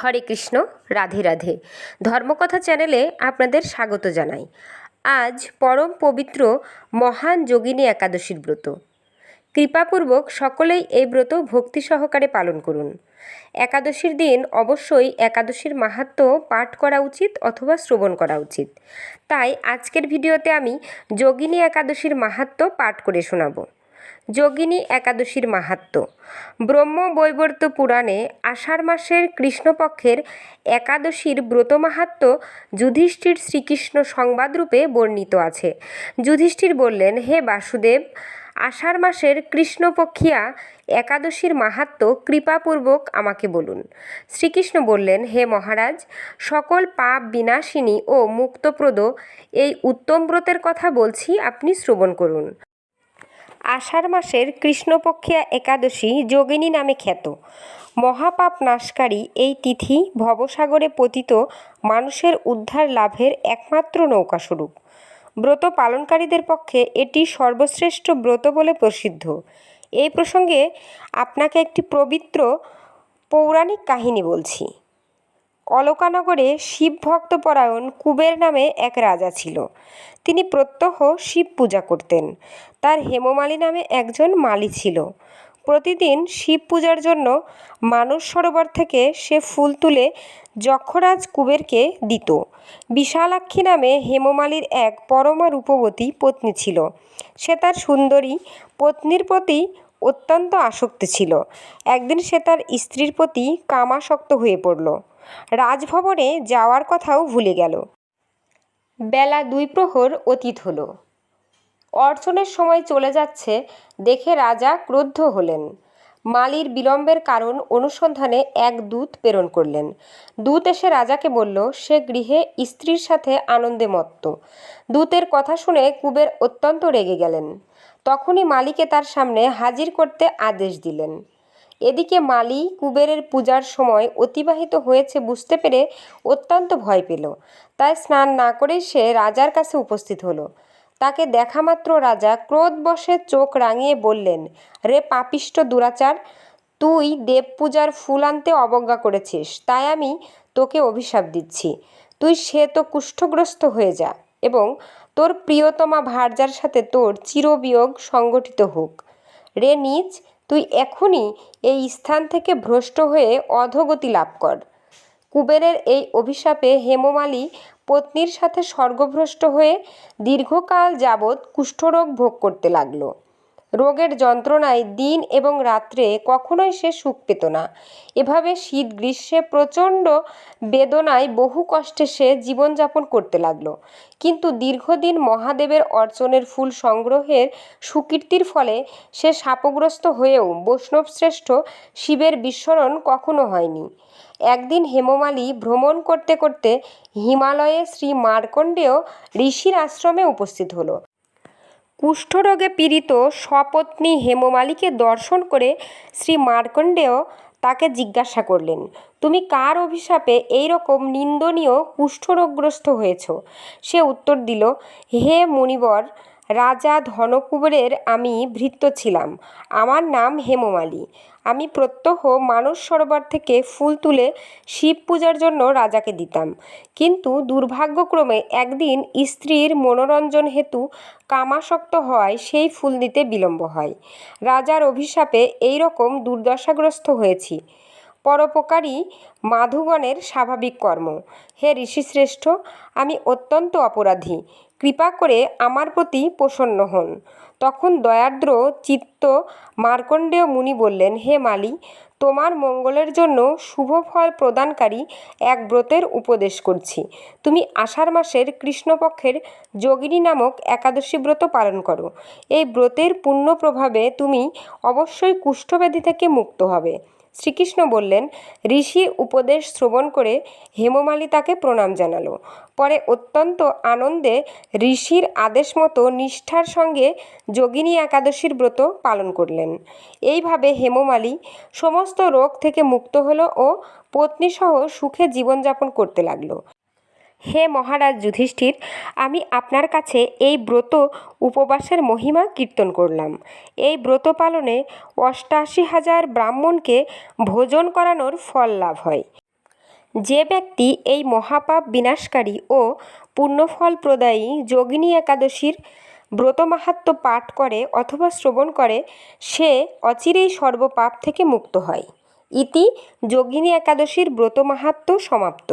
হরে কৃষ্ণ, রাধে রাধে। ধর্মকথা চ্যানেলে আপনাদের স্বাগত জানাই। আজ পরম পবিত্র মহান যোগিনী একাদশীর ব্রত। কৃপাপূর্বক সকলেই এই ব্রত ভক্তি সহকারে পালন করুন। একাদশীর দিন অবশ্যই একাদশীর মাহাত্ম্য পাঠ করা উচিত অথবা শ্রবণ করা উচিত। তাই আজকের ভিডিওতে আমি যোগিনী একাদশীর মাহাত্ম্য পাঠ করে শোনাবো। যোগিনী একাদশীর মাহাত্ম্য ব্রহ্ম বৈবর্ত পুরাণে আষাঢ় মাসের কৃষ্ণপক্ষের একাদশীর ব্রত মাহাত্ম্য যুধিষ্ঠির শ্রীকৃষ্ণ সংবাদরূপে বর্ণিত আছে। যুধিষ্ঠির বললেন, হে বাসুদেব, আষাঢ় মাসের কৃষ্ণপক্ষিয়া একাদশীর মাহাত্ম্য কৃপাপূর্বক আমাকে বলুন। শ্রীকৃষ্ণ বললেন, হে মহারাজ, সকল পাপ বিনাশিনী ও মুক্তপ্রদ এই উত্তম ব্রতের কথা বলছি, আপনি শ্রবণ করুন। আষাঢ় মাসের কৃষ্ণপক্ষিয়া একাদশী যোগিনী নামে খ্যাত। মহাপাপ নাশকারী এই তিথি ভবসাগরে পতিত মানুষের উদ্ধার লাভের একমাত্র নৌকাস্বরূপ। ব্রত পালনকারীদের পক্ষে এটি সর্বশ্রেষ্ঠ ব্রত বলে প্রসিদ্ধ। এই প্রসঙ্গে আপনাকে একটি পবিত্র পৌরাণিক কাহিনী বলছি। অলকানগরে শিব ভক্তপরায়ণ কুবের নামে এক রাজা ছিল। তিনি প্রত্যহ শিব পূজা করতেন। তার হেমমালী নামে একজন মালি ছিল। প্রতিদিন শিব পূজার জন্য মানস সরোবর থেকে সে ফুল তুলে যক্ষরাজ কুবেরকে দিত। বিশালাক্ষী নামে হেমমালির এক পরমা রূপবতী পত্নী ছিল। সে তার সুন্দরী পত্নীর প্রতি অত্যন্ত আসক্ত ছিল। একদিন সে তার স্ত্রীর প্রতি কামাসক্ত হয়ে পড়ল। রাজভবনে যাওয়ার কথাও ভুলে গেল। বেলা দুই প্রহর অতীত হলো। অর্চনের সময় চলে যাচ্ছে দেখে রাজা ক্রুদ্ধ হলেন। মালির বিলম্বের কারণ অনুসন্ধানে এক দূত প্রেরণ করলেন। দূত এসে রাজাকে বলল, সে গৃহে স্ত্রীর সাথে আনন্দে মত্ত দূতের কথা শুনে কুবের অত্যন্ত রেগে গেলেন। তখনই মালিকে তার সামনে হাজির করতে আদেশ দিলেন। এদিকে মালি কুবেরের পূজার সময় অতিবাহিত হয়েছে বুঝতে পেরে অত্যন্ত ভয় পেল। তাই স্নান না করেই সে রাজার কাছে উপস্থিত হলো। তাকে দেখামাত্র রাজা ক্রোধবশে চোখ রাঙিয়ে বললেন, রে পাপিষ্ট দুরাচার, তুই দেব পূজার ফুল আনতে অবজ্ঞা করেছিস, তাই আমি তোকে অভিশাপ দিচ্ছি। তুই সে তো কুষ্ঠগ্রস্ত হয়ে যা এবং তোর প্রিয়তমা ভার্যার সাথে তোর চিরবিয়োগ সংগঠিত হোক। রে নিজ তুই এখনই এই স্থান থেকে ভ্রষ্ট হয়ে অধোগতি লাভ কর। কুবেরের এই অভিশাপে হেমমালী পত্নীর সাথে স্বর্গভ্রষ্ট হয়ে দীর্ঘকাল যাবৎ কুষ্ঠরোগ ভোগ করতে লাগল। রোগের যন্ত্রণায় দিন এবং রাত্রে কখনোই সে সুখ পেত না। এভাবে শীত, গ্রীষ্মে প্রচণ্ড বেদনায় বহু কষ্টে সে জীবনযাপন করতে লাগল। কিন্তু দীর্ঘদিন মহাদেবের অর্চনের ফুল সংগ্রহের সুকীর্তির ফলে সে শাপগ্রস্ত হয়েও বৈষ্ণবশ্রেষ্ঠ শিবের বিস্মরণ কখনো হয়নি। একদিন হেমমালী ভ্রমণ করতে করতে হিমালয়ে শ্রী মার্কণ্ডেয় ঋষির আশ্রমে উপস্থিত হলো। কুষ্ঠরোগে পীড়িত স্বপত্নী হেমমালীকে দর্শন করে শ্রী মার্কণ্ডেয় তাকে জিজ্ঞাসা করলেন, তুমি কার অভিশাপে এই রকম নিন্দনীয় কুষ্ঠরোগগ্রস্ত হয়েছ? সে উত্তর দিল, হে মুনিবর রাজা ধনকুবেরের আমি ভৃত্য ছিলাম। আমার নাম হেমমালী। আমি প্রত্যহ মানস সরোবর থেকে ফুল তুলে শিব পূজার জন্য রাজাকে দিতাম। কিন্তু দুর্ভাগ্যক্রমে একদিন স্ত্রীর মনোরঞ্জন হেতু কামাসক্ত হওয়ায় সেই ফুল দিতে বিলম্ব হয়। রাজার অভিশাপে এই রকম দুর্দশাগ্রস্ত হয়েছি। পরোপকারী মাধুগণের স্বাভাবিক কর্ম। হে ঋষিশ্রেষ্ঠ, আমি অত্যন্ত অপরাধী। কৃপা করে আমার প্রতি প্রসন্ন হন। তখন দয়ার্দ্র চিত্ত মার্কণ্ডেয় মুনি বললেন, হে মালি, তোমার মঙ্গলের জন্য শুভ ফল প্রদানকারী এক ব্রতের উপদেশ করছি। তুমি আষাঢ় মাসের কৃষ্ণপক্ষের যোগিনী নামক একাদশী ব্রত পালন করো। এই ব্রতের পূর্ণ প্রভাবে তুমি অবশ্যই কুষ্ঠব্যাধি থেকে মুক্ত হবে। শ্রীকৃষ্ণ বললেন, ঋষি উপদেশ শ্রবণ করে হেমমালী তাকে প্রণাম জানালো। পরে অত্যন্ত আনন্দে ঋষির আদেশ মতো নিষ্ঠার সঙ্গে যোগিনী একাদশীর ব্রত পালন করলেন। এইভাবে হেমমালী সমস্ত রোগ থেকে মুক্ত হলো ও পত্নীসহ সুখে জীবনযাপন করতে লাগল। হে মহারাজ যুধিষ্ঠির, আমি আপনার কাছে এই ব্রত উপবাসের মহিমা কীর্তন করলাম। এই ব্রত পালনে অষ্টাশি হাজার ব্রাহ্মণকে ভোজন করানোর ফল লাভ হয়। যে ব্যক্তি এই মহাপাপ বিনাশকারী ও পুণ্যফল প্রদায়ী যোগিনী একাদশীর ব্রতমাহাত্ম্য পাঠ করে অথবা শ্রবণ করে, সে অচিরেই সর্বপাপ থেকে মুক্ত হয়। ইতি যোগিনী একাদশীর ব্রতমাহাত্ম্য সমাপ্ত।